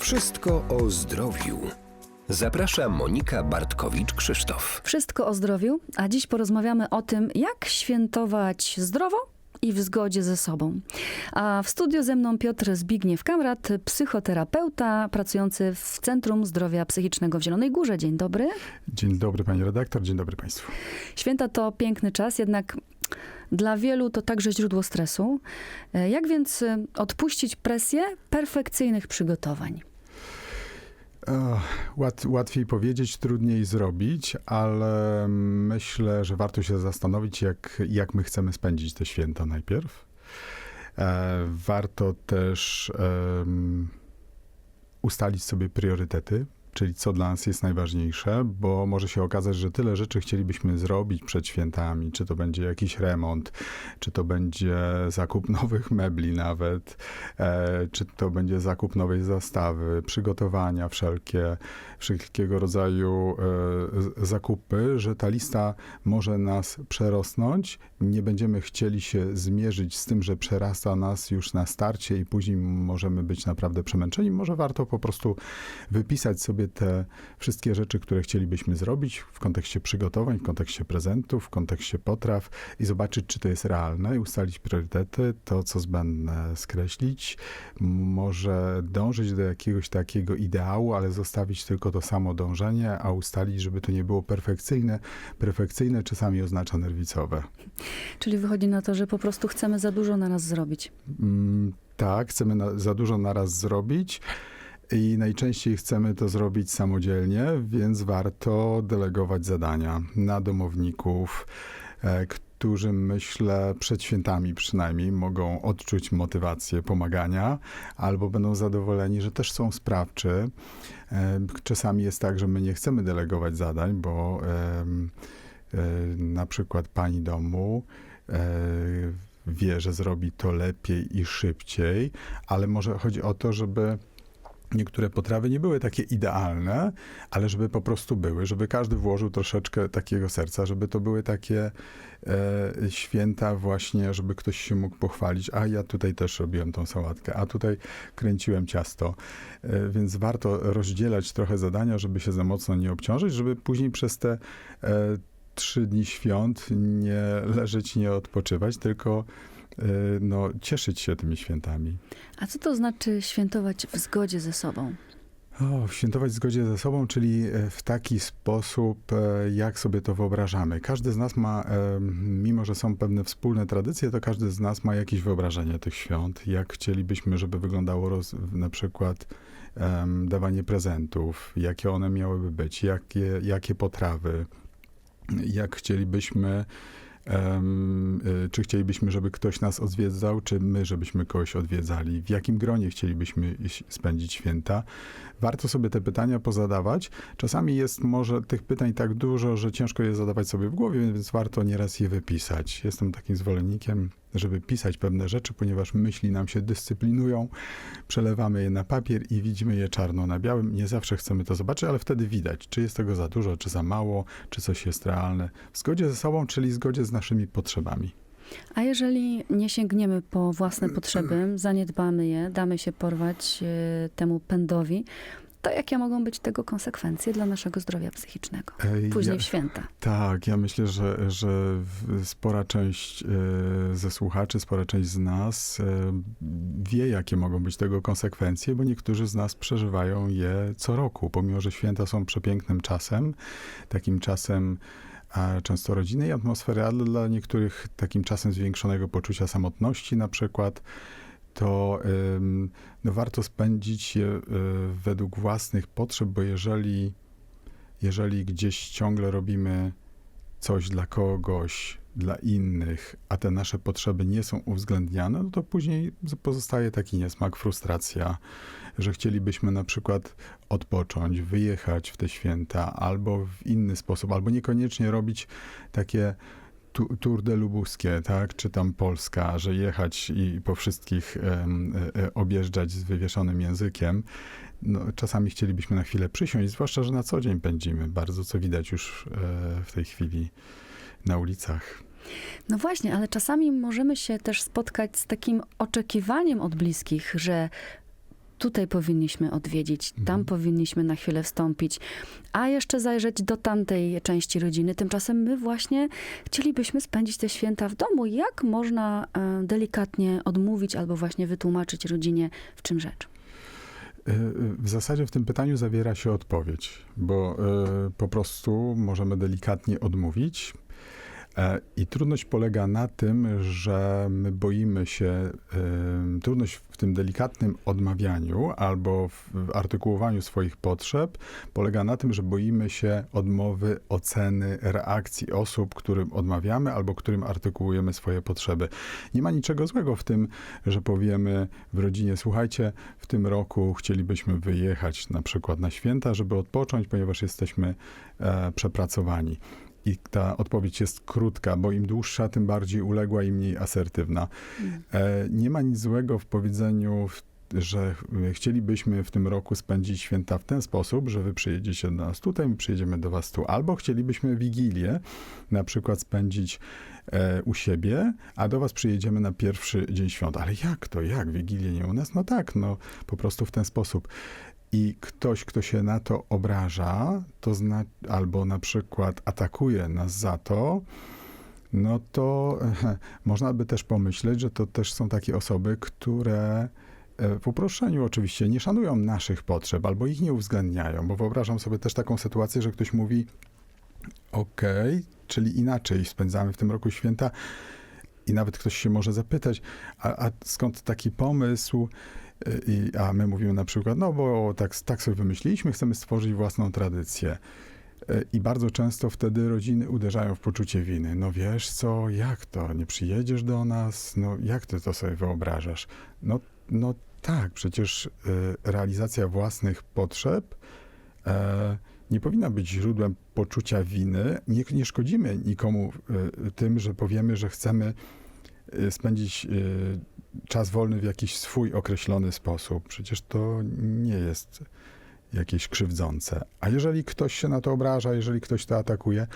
Wszystko o zdrowiu. Zaprasza Monika Bartkowicz-Krzysztof. Wszystko o zdrowiu, a dziś porozmawiamy o tym, jak świętować zdrowo i w zgodzie ze sobą. A w studiu ze mną Piotr Zbigniew-Kamrat, psychoterapeuta pracujący w Centrum Zdrowia Psychicznego w Zielonej Górze. Dzień dobry. Dzień dobry pani redaktor, dzień dobry państwu. Święta to piękny czas, jednak dla wielu to także źródło stresu. E, Jak więc e, odpuścić presję perfekcyjnych przygotowań? Łat, łatwiej powiedzieć, trudniej zrobić, ale myślę, że warto się zastanowić, jak, jak my chcemy spędzić te święta najpierw. E, Warto też em, ustalić sobie priorytety, czyli co dla nas jest najważniejsze, bo może się okazać, że tyle rzeczy chcielibyśmy zrobić przed świętami, czy to będzie jakiś remont, czy to będzie zakup nowych mebli nawet, e, czy to będzie zakup nowej zastawy, przygotowania wszelkie, wszelkiego rodzaju e, zakupy, że ta lista może nas przerosnąć. Nie będziemy chcieli się zmierzyć z tym, że przerasta nas już na starcie i później możemy być naprawdę przemęczeni. Może warto po prostu wypisać sobie te wszystkie rzeczy, które chcielibyśmy zrobić w kontekście przygotowań, w kontekście prezentów, w kontekście potraw i zobaczyć, czy to jest realne i ustalić priorytety, to co zbędne skreślić. Może dążyć do jakiegoś takiego ideału, ale zostawić tylko to samo dążenie, a ustalić, żeby to nie było perfekcyjne. Perfekcyjne czasami oznacza nerwicowe. Czyli wychodzi na to, że po prostu chcemy za dużo na nas zrobić. Mm, tak, chcemy na, za dużo naraz zrobić i najczęściej chcemy to zrobić samodzielnie, więc warto delegować zadania na domowników, e, którzy myślę przed świętami przynajmniej mogą odczuć motywację pomagania albo będą zadowoleni, że też są sprawczy. E, Czasami jest tak, że my nie chcemy delegować zadań, bo e, na przykład pani domu wie, że zrobi to lepiej i szybciej, ale może chodzi o to, żeby niektóre potrawy nie były takie idealne, ale żeby po prostu były, żeby każdy włożył troszeczkę takiego serca, żeby to były takie e, święta właśnie, żeby ktoś się mógł pochwalić, a ja tutaj też robiłem tą sałatkę, a tutaj kręciłem ciasto. E, więc warto rozdzielać trochę zadania, żeby się za mocno nie obciążyć, żeby później przez te e, trzy dni świąt nie leżeć, nie odpoczywać, tylko no, cieszyć się tymi świętami. A co to znaczy świętować w zgodzie ze sobą? O, świętować w zgodzie ze sobą, czyli e, w taki sposób, e, jak sobie to wyobrażamy. Każdy z nas ma, e, mimo że są pewne wspólne tradycje, to każdy z nas ma jakieś wyobrażenie tych świąt. Jak chcielibyśmy, żeby wyglądało roz, na przykład em, dawanie prezentów, jakie one miałyby być, jakie, jakie potrawy, jak chcielibyśmy. Y, czy chcielibyśmy, żeby ktoś nas odwiedzał, czy my, żebyśmy kogoś odwiedzali? W jakim gronie chcielibyśmy spędzić święta? Warto sobie te pytania pozadawać. Czasami jest może tych pytań tak dużo, że ciężko je zadawać sobie w głowie, więc warto nieraz je wypisać. Jestem takim zwolennikiem, żeby pisać pewne rzeczy, ponieważ myśli nam się dyscyplinują, przelewamy je na papier i widzimy je czarno na białym. Nie zawsze chcemy to zobaczyć, ale wtedy widać, czy jest tego za dużo, czy za mało, czy coś jest realne. W zgodzie ze sobą, czyli w zgodzie z naszymi potrzebami. A jeżeli nie sięgniemy po własne potrzeby, zaniedbamy je, damy się porwać e, temu pędowi, to jakie mogą być tego konsekwencje dla naszego zdrowia psychicznego? Ej, Później ja- w święta. Tak, ja myślę, że, że spora część e, ze słuchaczy, spora część z nas e, wie, jakie mogą być tego konsekwencje, bo niektórzy z nas przeżywają je co roku, pomimo że święta są przepięknym czasem, takim czasem a często rodzinnej atmosfery, ale dla niektórych takim czasem zwiększonego poczucia samotności na przykład, to no warto spędzić je y, według własnych potrzeb, bo jeżeli jeżeli gdzieś ciągle robimy coś dla kogoś, dla innych, a te nasze potrzeby nie są uwzględniane, no to później pozostaje taki niesmak, frustracja, że chcielibyśmy na przykład odpocząć, wyjechać w te święta, albo w inny sposób, albo niekoniecznie robić takie Tour de Lubuskie, tak, czy tam Polska, że jechać i po wszystkich e, objeżdżać z wywieszonym językiem. No, czasami chcielibyśmy na chwilę przysiąść, zwłaszcza, że na co dzień pędzimy bardzo, co widać już e, w tej chwili na ulicach. No właśnie, ale czasami możemy się też spotkać z takim oczekiwaniem od bliskich, że tutaj powinniśmy odwiedzić, tam Mhm. powinniśmy na chwilę wstąpić, a jeszcze zajrzeć do tamtej części rodziny. Tymczasem my właśnie chcielibyśmy spędzić te święta w domu. Jak można e, delikatnie odmówić albo właśnie wytłumaczyć rodzinie, w czym rzecz? Y, W zasadzie w tym pytaniu zawiera się odpowiedź, bo y, po prostu możemy delikatnie odmówić. E, I trudność polega na tym, że my boimy się, trudność w tym delikatnym odmawianiu albo w w artykułowaniu swoich potrzeb polega na tym, że boimy się odmowy, oceny, reakcji osób, którym odmawiamy albo którym artykułujemy swoje potrzeby. Nie ma niczego złego w tym, że powiemy w rodzinie, słuchajcie, w tym roku chcielibyśmy wyjechać na przykład na święta, żeby odpocząć, ponieważ jesteśmy e, przepracowani. I ta odpowiedź jest krótka, bo im dłuższa, tym bardziej uległa i mniej asertywna. E, nie ma nic złego w powiedzeniu, że ch- chcielibyśmy w tym roku spędzić święta w ten sposób, że wy przyjedziecie do nas tutaj, my przyjedziemy do was tu. Albo chcielibyśmy Wigilię na przykład spędzić e, u siebie, a do was przyjedziemy na pierwszy dzień świąt. Ale jak to? Jak? Wigilię nie u nas? No tak, no po prostu w ten sposób. I ktoś, kto się na to obraża, to zna, albo na przykład atakuje nas za to, no to można by też pomyśleć, że to też są takie osoby, które e, w uproszczeniu oczywiście nie szanują naszych potrzeb albo ich nie uwzględniają, bo wyobrażam sobie też taką sytuację, że ktoś mówi: Okej, czyli inaczej spędzamy w tym roku święta. I nawet ktoś się może zapytać, a, a skąd taki pomysł? I, a my mówimy na przykład, no bo tak, tak sobie wymyśliliśmy, chcemy stworzyć własną tradycję. Y, I bardzo często wtedy rodziny uderzają w poczucie winy. No wiesz co, jak to? Nie przyjedziesz do nas? No jak ty to sobie wyobrażasz? No, no tak, przecież y, realizacja własnych potrzeb e, nie powinna być źródłem poczucia winy. Nie, nie szkodzimy nikomu tym, że powiemy, że chcemy spędzić czas wolny w jakiś swój określony sposób. Przecież to nie jest jakieś krzywdzące. A jeżeli ktoś się na to obraża, jeżeli ktoś to atakuje,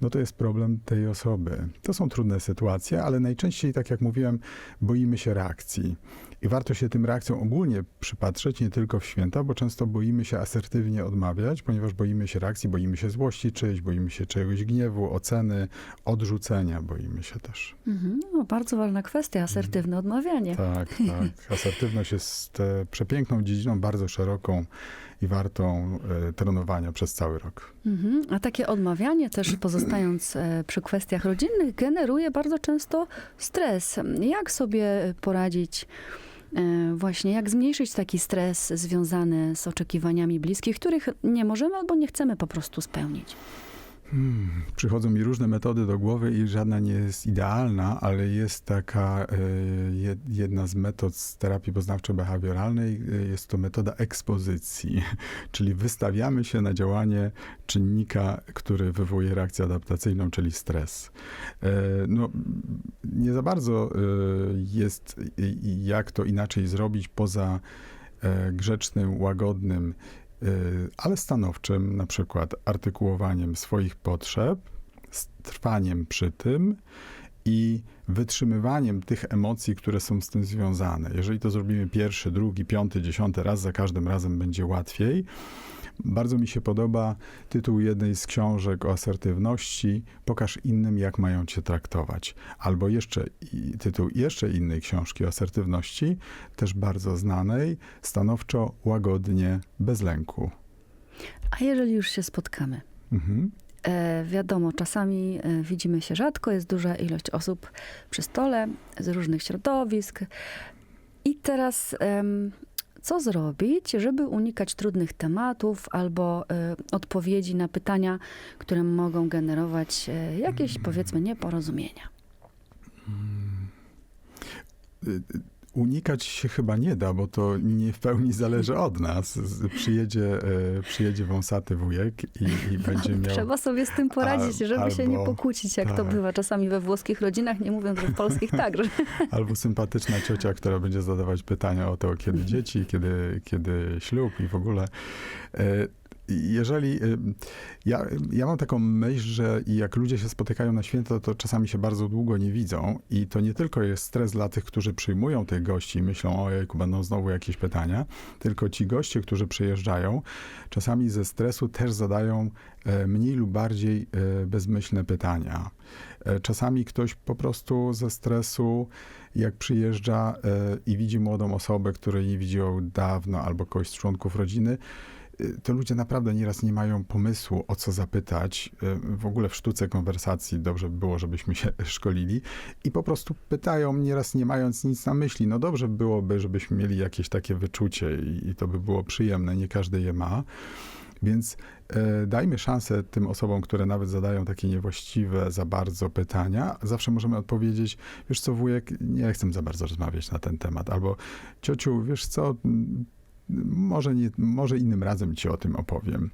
no to jest problem tej osoby. To są trudne sytuacje, ale najczęściej, tak jak mówiłem, boimy się reakcji. I warto się tym reakcjom ogólnie przypatrzeć, nie tylko w święta, bo często boimy się asertywnie odmawiać, ponieważ boimy się reakcji, boimy się złości czyjś, boimy się czegoś gniewu, oceny, odrzucenia, boimy się też. Mhm. No, bardzo ważna kwestia, asertywne odmawianie. Tak, tak. Asertywność jest e, przepiękną dziedziną, bardzo szeroką i wartą e, trenowania przez cały rok. Mhm. A takie odmawianie też, pozostając e, przy kwestiach rodzinnych, generuje bardzo często stres. Jak sobie poradzić, właśnie, jak zmniejszyć taki stres związany z oczekiwaniami bliskich, których nie możemy albo nie chcemy po prostu spełnić? Hmm, przychodzą mi różne metody do głowy i żadna nie jest idealna, ale jest taka jed- jedna z metod z terapii poznawczo-behawioralnej, e, jest to metoda ekspozycji, czyli wystawiamy się na działanie czynnika, który wywołuje reakcję adaptacyjną, czyli stres. E, No, nie za bardzo jest jak to inaczej zrobić poza grzecznym, łagodnym, y, ale stanowczym, na przykład artykułowaniem swoich potrzeb, trwaniem przy tym i wytrzymywaniem tych emocji, które są z tym związane. Jeżeli to zrobimy pierwszy, drugi, piąty, dziesiąty raz, za każdym razem będzie łatwiej. Bardzo mi się podoba tytuł jednej z książek o asertywności Pokaż innym, jak mają cię traktować. Albo jeszcze tytuł jeszcze innej książki o asertywności, też bardzo znanej, stanowczo, łagodnie, bez lęku. A jeżeli już się spotkamy? Mhm. E, wiadomo, czasami e, widzimy się rzadko, jest duża ilość osób przy stole z różnych środowisk. I teraz em, co zrobić, żeby unikać trudnych tematów albo e, odpowiedzi na pytania, które mogą generować e, jakieś, powiedzmy, nieporozumienia? Unikać się chyba nie da, bo to nie w pełni zależy od nas. Przyjedzie, e, przyjedzie wąsaty wujek i, i będzie miał... Trzeba sobie z tym poradzić, Al- żeby się nie albo- pokłócić, jak to tak. bywa czasami we włoskich rodzinach, nie mówiąc, że w polskich także. Albo sympatyczna ciocia, która będzie zadawać pytania o to, kiedy dzieci, kiedy, kiedy ślub i w ogóle. Jeżeli. y, Ja, ja mam taką myśl, że jak ludzie się spotykają na święto, to czasami się bardzo długo nie widzą. I to nie tylko jest stres dla tych, którzy przyjmują tych gości i myślą, ojejku, będą znowu jakieś pytania, tylko ci goście, którzy przyjeżdżają, czasami ze stresu też zadają e, mniej lub bardziej e, bezmyślne pytania. E, Czasami ktoś po prostu ze stresu, jak przyjeżdża i widzi młodą osobę, której nie widział dawno, albo kogoś z członków rodziny, to ludzie naprawdę nieraz nie mają pomysłu, o co zapytać. Y, W ogóle w sztuce konwersacji dobrze by było, żebyśmy się szkolili i po prostu pytają, nieraz nie mając nic na myśli. No dobrze byłoby, żebyśmy mieli jakieś takie wyczucie i, i to by było przyjemne. Nie każdy je ma. Więc e, dajmy szansę tym osobom, które nawet zadają takie niewłaściwe za bardzo pytania. Zawsze możemy odpowiedzieć, wiesz co wujek, nie chcę za bardzo rozmawiać na ten temat. Albo ciociu, wiesz co, może, nie, może innym razem ci o tym opowiem.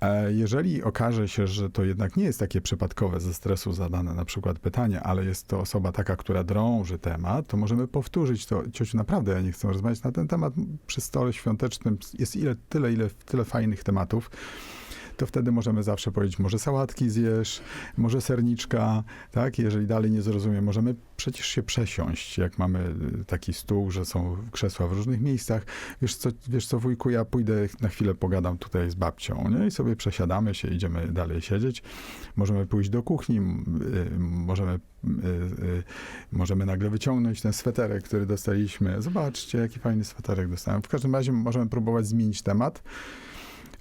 E, Jeżeli okaże się, że to jednak nie jest takie przypadkowe ze stresu zadane na przykład pytanie, ale jest to osoba taka, która drąży temat, to możemy powtórzyć to. Ciociu, naprawdę ja nie chcę rozmawiać na ten temat. Przy stole świątecznym jest ile, tyle, ile, tyle fajnych tematów to wtedy możemy zawsze powiedzieć, może sałatki zjesz, może serniczka, tak? Jeżeli dalej nie zrozumie, możemy przecież się przesiąść, jak mamy y, taki stół, że są krzesła w różnych miejscach. Wiesz co, wiesz co wujku, ja pójdę na chwilę pogadam tutaj z babcią, nie? I sobie przesiadamy się, idziemy dalej siedzieć. Możemy pójść do kuchni, y, możemy, y, możemy nagle wyciągnąć ten sweterek, który dostaliśmy. Zobaczcie, jaki fajny sweterek dostałem. W każdym razie możemy próbować zmienić temat.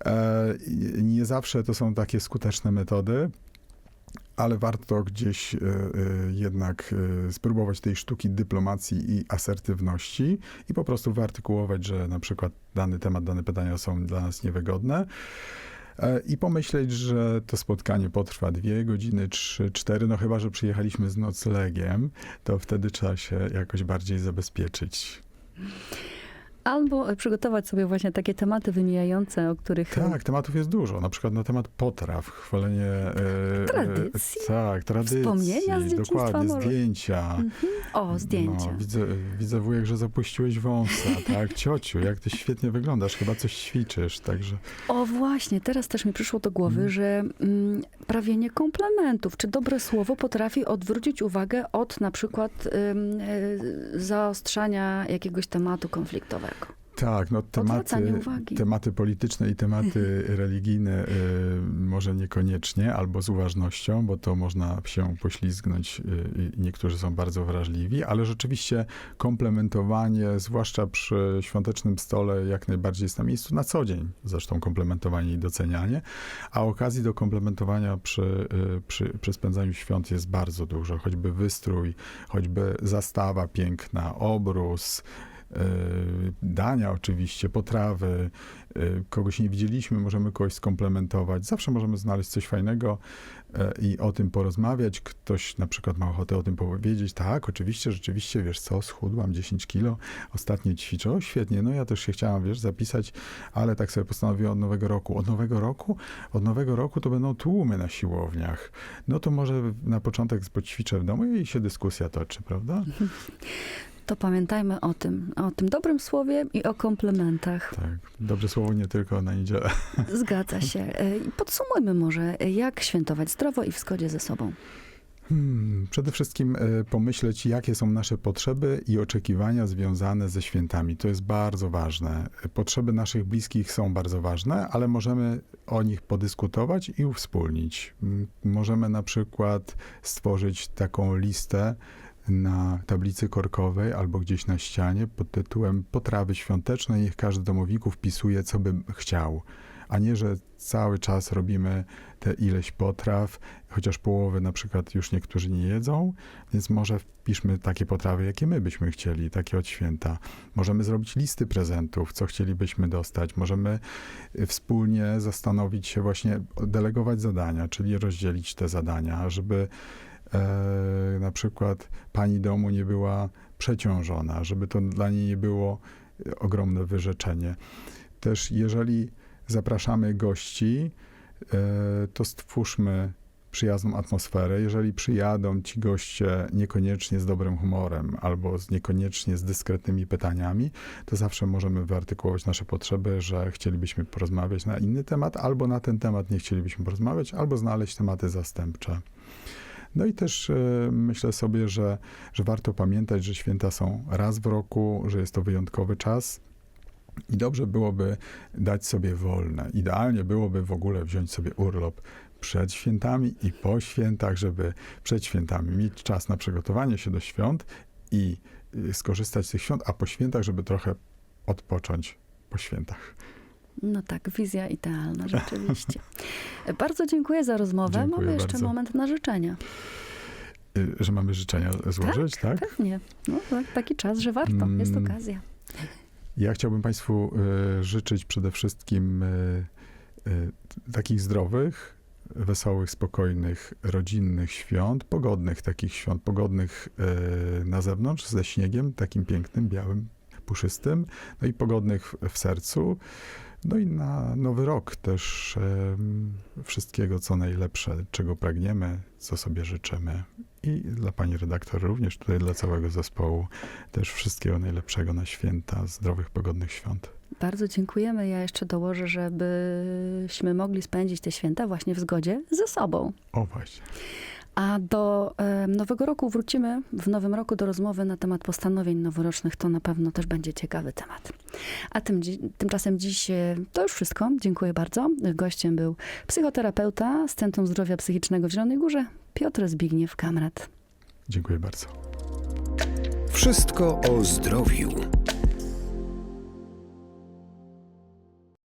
E, Nie zawsze to są takie skuteczne metody, ale warto gdzieś e, e, jednak spróbować tej sztuki dyplomacji i asertywności i po prostu wyartykułować, że na przykład dany temat, dane pytania są dla nas niewygodne. I pomyśleć, że to spotkanie potrwa dwie godziny, trzy, cztery, no chyba, że przyjechaliśmy z noclegiem, to wtedy trzeba się jakoś bardziej zabezpieczyć. Albo przygotować sobie właśnie takie tematy wymijające, o których Tak, tematów jest dużo. Na przykład na temat potraw, chwalenie. E, Tradycji. E, tak, tradycji. Wspomnienia z Dokładnie, może. zdjęcia. o zdjęcia. No, widzę, widzę wujek, że zapuściłeś wąsa, tak? Ciociu, jak ty świetnie wyglądasz, chyba coś ćwiczysz, także. O właśnie, teraz też mi przyszło do głowy, Mm. że mm, prawienie komplementów, czy dobre słowo potrafi odwrócić uwagę od na przykład y, zaostrzania jakiegoś tematu konfliktowego. Tak, no tematy, tematy polityczne i tematy religijne y, może niekoniecznie, albo z uważnością, bo to można się poślizgnąć y, i niektórzy są bardzo wrażliwi, ale rzeczywiście komplementowanie, zwłaszcza przy świątecznym stole, jak najbardziej jest na miejscu na co dzień. Zresztą komplementowanie i docenianie, a okazji do komplementowania przy, y, przy, przy spędzaniu świąt jest bardzo dużo, choćby wystrój, choćby zastawa piękna, obrus, dania oczywiście, potrawy, y, kogoś nie widzieliśmy, możemy kogoś skomplementować. Zawsze możemy znaleźć coś fajnego y, i o tym porozmawiać. Ktoś na przykład ma ochotę o tym powiedzieć. Tak, oczywiście, rzeczywiście, wiesz co, schudłam 10 kilo, ostatnio ćwiczę. O, świetnie, no ja też się chciałam, wiesz, zapisać, ale tak sobie postanowiłem od nowego roku. Od nowego roku? Od nowego roku to będą tłumy na siłowniach. No to może na początek poćwiczę w domu i się dyskusja toczy, prawda? To pamiętajmy o tym, o tym dobrym słowie i o komplementach. Tak, dobre słowo nie tylko na niedzielę. Zgadza się. E, Podsumujmy może, jak świętować zdrowo i w zgodzie ze sobą. Hmm, przede wszystkim e, pomyśleć, jakie są nasze potrzeby i oczekiwania związane ze świętami. To jest bardzo ważne. Potrzeby naszych bliskich są bardzo ważne, ale możemy o nich podyskutować i uwspólnić. Możemy na przykład stworzyć taką listę na tablicy korkowej albo gdzieś na ścianie pod tytułem Potrawy świąteczne. Niech każdy domowniku wpisuje, co by chciał. A nie, że cały czas robimy te ileś potraw, chociaż połowy na przykład już niektórzy nie jedzą, więc może wpiszmy takie potrawy, jakie my byśmy chcieli, takie od święta. Możemy zrobić listy prezentów, co chcielibyśmy dostać. Możemy y, wspólnie zastanowić się właśnie, delegować zadania, czyli rozdzielić te zadania, żeby e, na przykład pani domu nie była przeciążona, żeby to dla niej nie było y, ogromne wyrzeczenie. Też jeżeli zapraszamy gości, e, to stwórzmy przyjazną atmosferę. Jeżeli przyjadą ci goście niekoniecznie z dobrym humorem albo z, niekoniecznie z dyskretnymi pytaniami, to zawsze możemy wyartykułować nasze potrzeby, że chcielibyśmy porozmawiać na inny temat, albo na ten temat nie chcielibyśmy porozmawiać, albo znaleźć tematy zastępcze. No i też e, myślę sobie, że, że warto pamiętać, że święta są raz w roku, że jest to wyjątkowy czas. I dobrze byłoby dać sobie wolne. Idealnie byłoby w ogóle wziąć sobie urlop przed świętami i po świętach, żeby przed świętami mieć czas na przygotowanie się do świąt i y, skorzystać z tych świąt, a po świętach, żeby trochę odpocząć po świętach. No tak, wizja idealna, rzeczywiście. bardzo dziękuję za rozmowę. Dziękuję Mamy jeszcze bardzo. moment na życzenia. Y, Że mamy życzenia złożyć, tak? Pewnie. No, tak, taki czas, że warto. Jest Mm. okazja. Ja chciałbym Państwu y, życzyć przede wszystkim y, takich zdrowych, wesołych, spokojnych, rodzinnych świąt, pogodnych takich świąt, pogodnych na zewnątrz ze śniegiem, takim pięknym, białym, puszystym, no i pogodnych w sercu. No i na nowy rok też wszystkiego, co najlepsze, czego pragniemy, co sobie życzymy. I dla pani redaktor również, tutaj dla całego zespołu też wszystkiego najlepszego na święta, zdrowych, pogodnych świąt. Bardzo dziękujemy. Ja jeszcze dołożę, żebyśmy mogli spędzić te święta właśnie w zgodzie ze sobą. O właśnie. A do nowego roku wrócimy w nowym roku do rozmowy na temat postanowień noworocznych. To na pewno też będzie ciekawy temat. A tym, tymczasem dziś e, to już wszystko. Dziękuję bardzo. Gościem był psychoterapeuta z Centrum Zdrowia Psychicznego w Zielonej Górze, Piotr Zbigniew Kamrat. Dziękuję bardzo. Wszystko o zdrowiu.